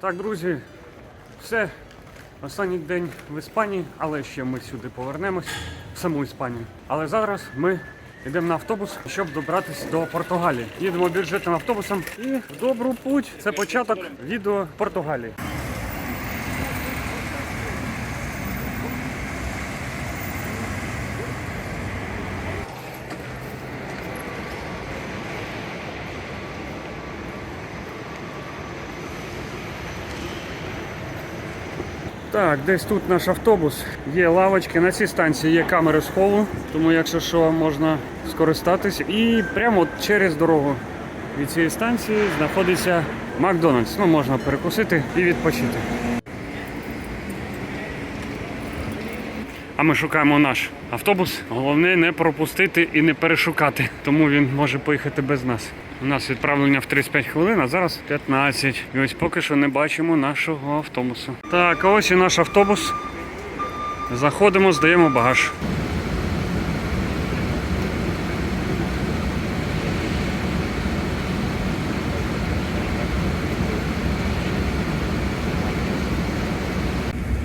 Так, друзі, все. Останній день в Іспанії, але ще ми сюди повернемось, в саму Іспанію. Але зараз ми йдемо на автобус, щоб добратися до Португалії. Їдемо бюджетним автобусом і в добру путь. Це початок відео Португалії. Так, десь тут наш автобус. Є лавочки. На цій станції є камери схову, тому якщо що, можна скористатись. І прямо через дорогу від цієї станції знаходиться Макдональдс. Ну, можна перекусити і відпочити. А ми шукаємо наш автобус. Головне не пропустити і не перешукати, тому він може поїхати без нас. У нас відправлення в 35 хвилин, а зараз 15. І ось поки що не бачимо нашого автобусу. Так, а ось і наш автобус. Заходимо, здаємо багаж.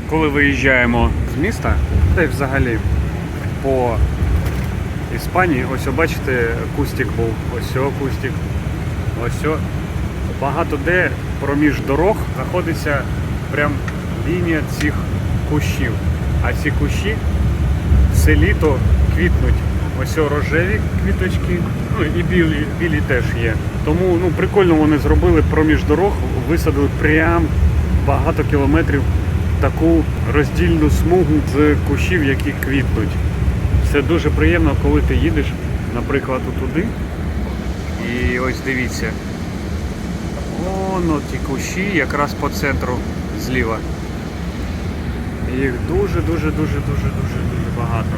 Коли виїжджаємо з міста, та й взагалі по Іспанії, ось бачите, кустик був, ось кустик, ось. Багато де проміж дорог знаходиться прям лінія цих кущів. А ці кущі все літо квітнуть. Ось рожеві квіточки, ну і білі, білі теж є. Тому ну, прикольно вони зробили проміж дорог, висадили прям багато кілометрів таку роздільну смугу з кущів, які квітнуть. Це дуже приємно, коли ти їдеш, наприклад, туди. І ось дивіться. Воно ті кущі якраз по центру зліва. Їх дуже, дуже, дуже, дуже, дуже, дуже багато.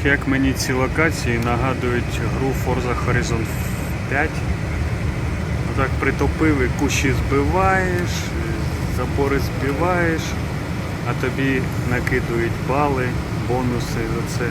Ох, як мені ці локації нагадують гру Forza Horizon 5. Отак притопив і кущі збиваєш, забори збиваєш, а тобі накидують бали, бонуси за це.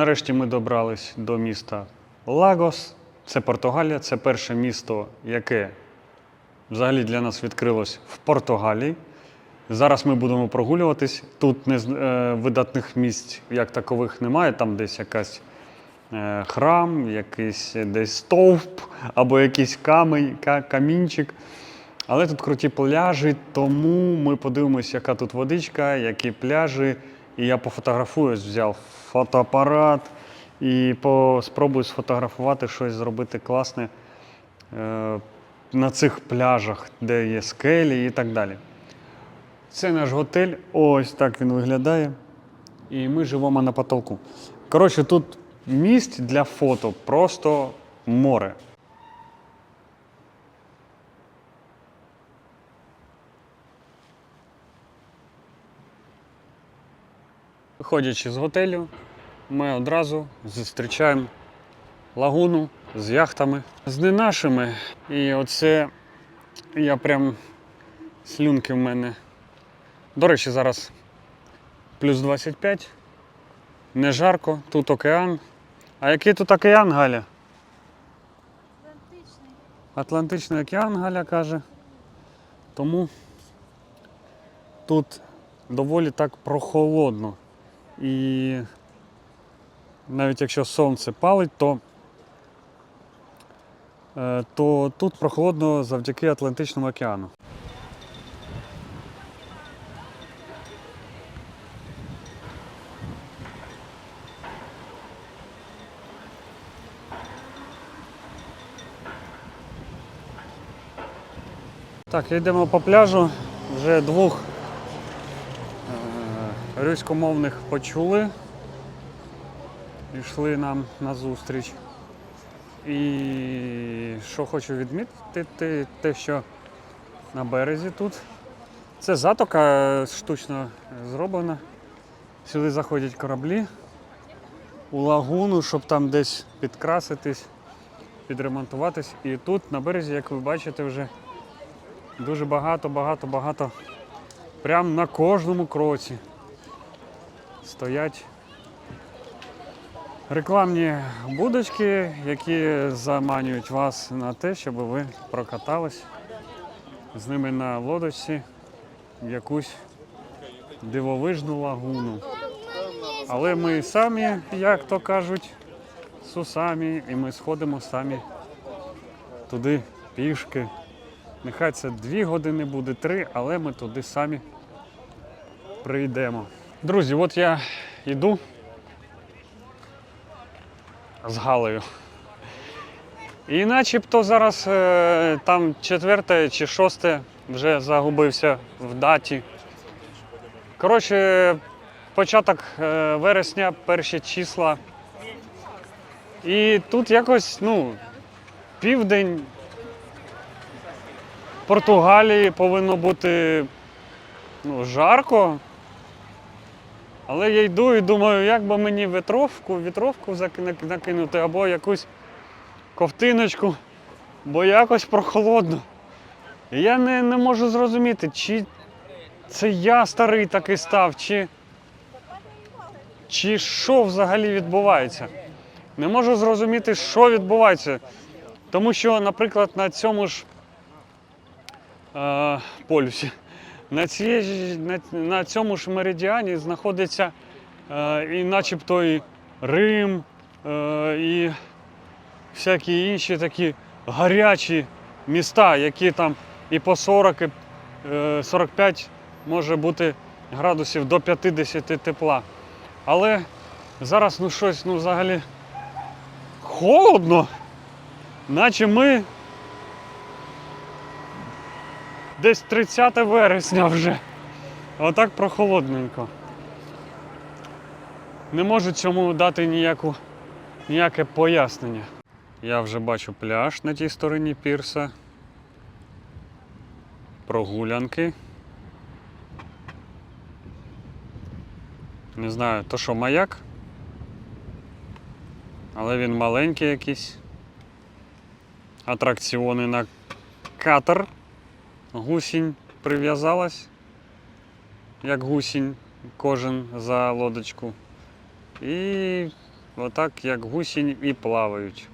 Нарешті ми добрались до міста Лагос. Це Португалія, це перше місто, яке взагалі для нас відкрилось в Португалії. Зараз ми будемо прогулюватись. Тут не, е, видатних місць як такових немає, там десь якась е, храм, якийсь десь стовп або якийсь камінь, камінчик. Але тут круті пляжі, тому ми подивимось, яка тут водичка, які пляжі. І я пофотографуюсь, взяв фотоапарат і спробую сфотографувати щось зробити класне е, на цих пляжах, де є скелі і так далі. Це наш готель, ось так він виглядає. І ми живемо на потолку. Коротше, тут місць для фото просто море. Виходячи з готелю, ми одразу зустрічаємо лагуну з яхтами, з не нашими. І оце я прям слюнки в мене. До речі, зараз плюс 25. Не жарко, тут океан. А який тут океан, Галя? Атлантичний. Атлантичний океан, Галя каже. Тому тут доволі так прохолодно. І навіть якщо сонце палить, то, е, то тут прохолодно завдяки Атлантичному океану. Так, йдемо по пляжу. Вже двох руськомовних почули. Пішли нам на зустріч. І що хочу відмітити, те, що на березі тут. Це затока штучно зроблена. Сюди заходять кораблі у лагуну, щоб там десь підкраситись, підремонтуватись. І тут на березі, як ви бачите, вже дуже багато, багато, багато. Прямо на кожному кроці стоять рекламні будочки, які заманюють вас на те, щоб ви прокатались з ними на лодочці в якусь дивовижну лагуну. Але ми самі, як то кажуть, сусамі, і ми сходимо самі туди пішки. Нехай це дві години буде, три, але ми туди самі прийдемо. Друзі, от я йду з Галею. І начебто зараз е, там четверте чи шосте вже загубився в даті. Коротше, початок е, вересня, перші числа. І тут якось, ну, південь Португалії повинно бути ну, жарко. Але я йду і думаю, як би мені вітровку, вітровку накинути або якусь ковтиночку, бо якось прохолодно. І я не, не можу зрозуміти, чи це я старий такий став, чи, чи що взагалі відбувається. Не можу зрозуміти, що відбувається. Тому що, наприклад, на цьому ж е, полюсі. На, цій, на, на цьому ж меридіані знаходиться е, і начебто і Рим, е, і всякі інші такі гарячі міста, які там і по 40, і е, 45 може бути градусів до 50 тепла. Але зараз ну щось ну, взагалі холодно, наче ми десь 30 вересня вже. Отак прохолодненько. Не можу цьому дати ніяку, ніяке пояснення. Я вже бачу пляж на тій стороні пірса. Прогулянки. Не знаю, то що маяк? Але він маленький якийсь. Атракціони на катер. Гусінь прив'язалась, як гусінь, кожен за лодочку. І отак, як гусінь, і плавають.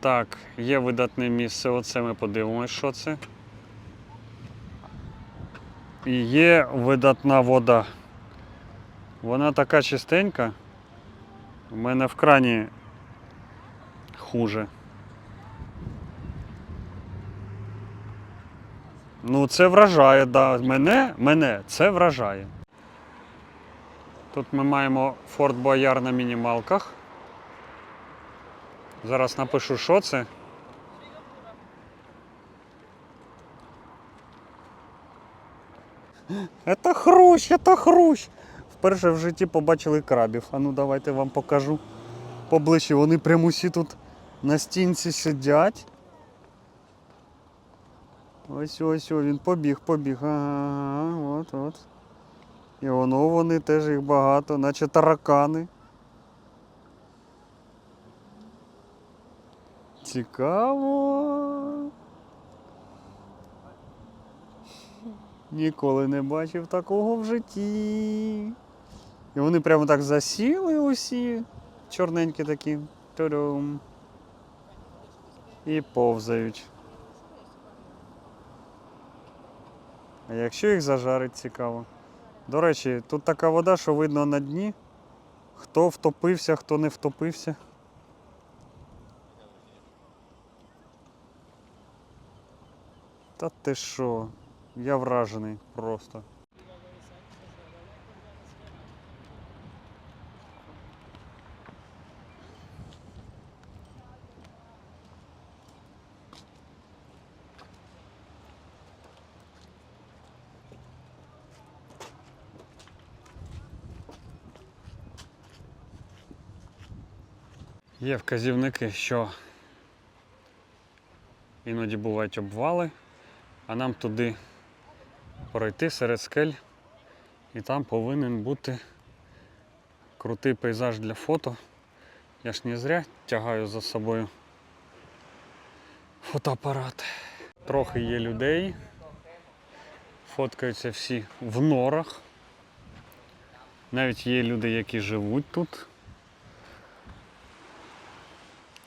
Так, є видатне місце, оце ми подивимось, що це. І є видатна вода. Вона така чистенька. У мене в крані хуже. Ну, це вражає, да. Мене, мене це вражає. Тут ми маємо Форт Бояр на мінімалках. Зараз напишу, що це. Это хрущ, это хрущ. Вперше в житті побачили крабів. А ну давайте вам покажу поближче. Вони прямо усі тут на стінці сидять. Ось ось ось він побіг, побіг. Ага, от, от. І воно вони теж їх багато, наче таракани. Цікаво. Ніколи не бачив такого в житті. І вони прямо так засіли усі. Чорненькі такі. Ту-дум. і повзають. А якщо їх зажарить, цікаво. До речі, тут така вода, що видно на дні, хто втопився, хто не втопився. Та ти що? Я вражений просто. Є вказівники, що іноді бувають обвали, а нам туди пройти серед скель, і там повинен бути крутий пейзаж для фото. Я ж не зря тягаю за собою фотоапарат. Трохи є людей. Фоткаються всі в норах. Навіть є люди, які живуть тут.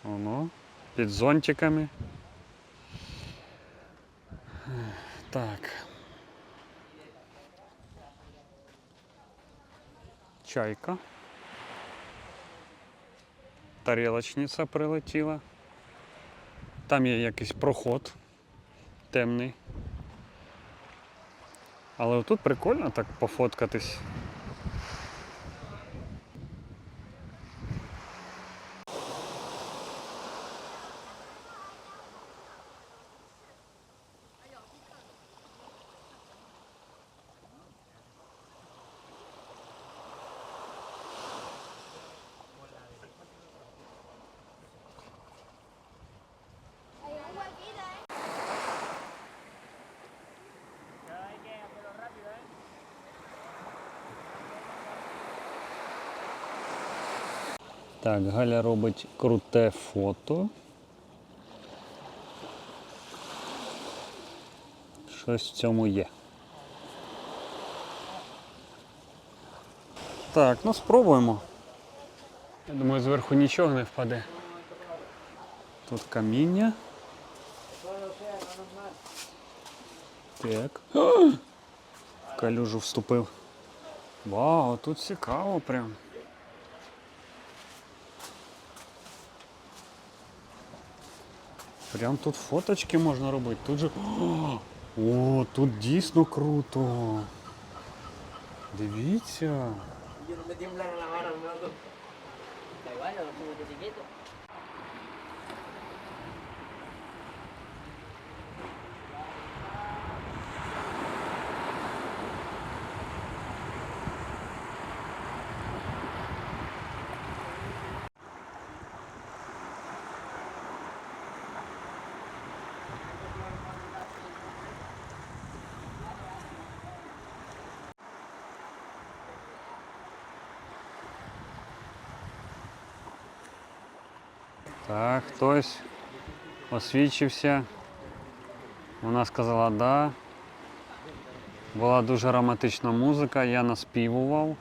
Воно, під зонтиками. Так. Чайка. Тарілочниця прилетіла. Там є якийсь проход темний. Але отут прикольно так пофоткатись. Так, Галя робить круте фото. Щось в цьому є. Так, ну спробуємо. Я думаю, зверху нічого не впаде. Тут каміння. Так. В калюжу вступив. Вау, тут цікаво прям. Прям тут фоточки можна робити. Тут же. О, тут дійсно круто. Дивіться. Так, хтось освічився. Вона сказала да. Була дуже романтична музика, я наспівував.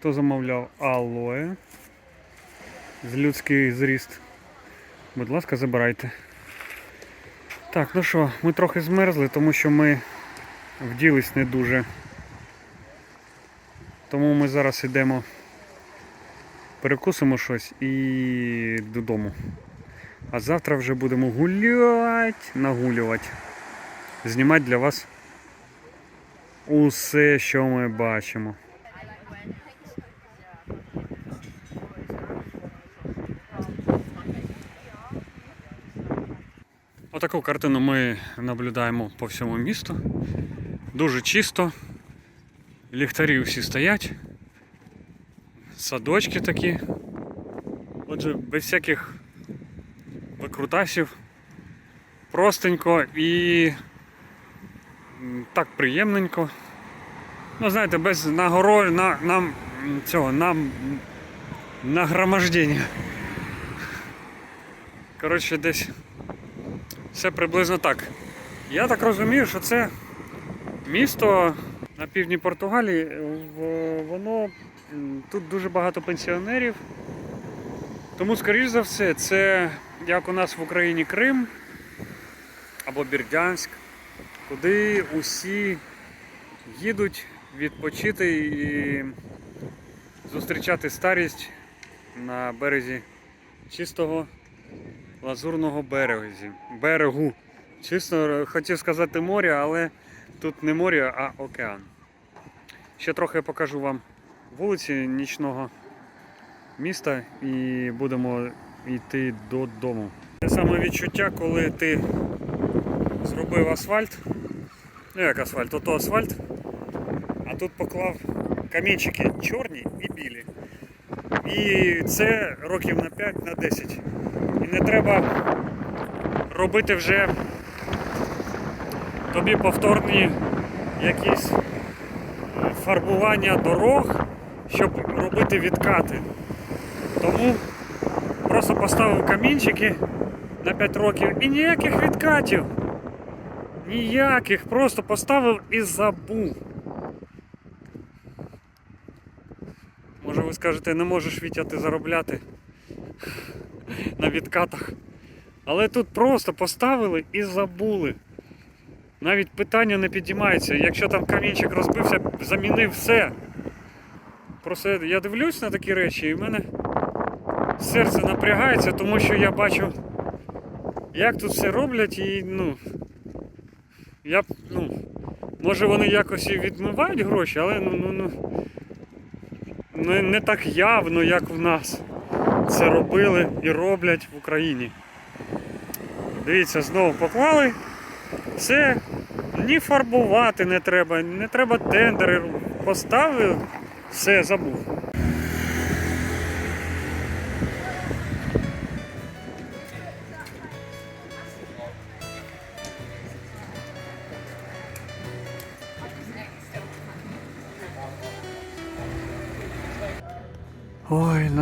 Хто замовляв алоє з людський зріст? Будь ласка, забирайте. Так, ну що, ми трохи змерзли, тому що ми вділись не дуже. Тому ми зараз йдемо, перекусимо щось і додому. А завтра вже будемо гуляти, нагулювати. Знімати для вас усе, що ми бачимо. Отаку картину ми наблюдаємо по всьому місту. Дуже чисто. Ліхтарі всі стоять. Садочки такі. Отже, без всяких викрутасів. Простенько і так приємненько. Ну, знаєте, без нагород, на, нам цього нам нагромождення. Коротше, десь все приблизно так. Я так розумію, що це місто на півдні Португалії, воно тут дуже багато пенсіонерів. Тому, скоріш за все, це як у нас в Україні Крим або Бердянськ, куди усі їдуть відпочити і зустрічати старість на березі чистого лазурного березі, берегу. Чесно, хотів сказати море, але тут не море, а океан. Ще трохи покажу вам вулиці нічного міста і будемо йти додому. Те саме відчуття, коли ти зробив асфальт. Ну як асфальт, ото асфальт, а тут поклав камінчики чорні і білі. І це років на 5 на 10. І не треба робити вже тобі повторні якісь е, фарбування дорог, щоб робити відкати. Тому просто поставив камінчики на 5 років і ніяких відкатів. Ніяких, просто поставив і забув. Ви скажете, не можеш Вітя ти заробляти на відкатах. Але тут просто поставили і забули. Навіть питання не підіймається. Якщо там камінчик розбився, замінив все. Просто я дивлюсь на такі речі і в мене серце напрягається, тому що я бачу, як тут все роблять і ну. Я ну. Може вони якось і відмивають гроші, але ну, ну, ну не, не так явно, як в нас це робили і роблять в Україні. Дивіться, знову поклали. Це ні фарбувати не треба, не треба тендери. Поставив, все, забув.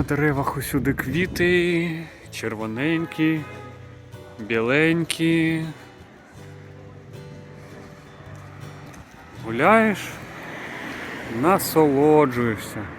Деревах усюди квіти, червоненькі, біленькі. Гуляєш, насолоджуєшся.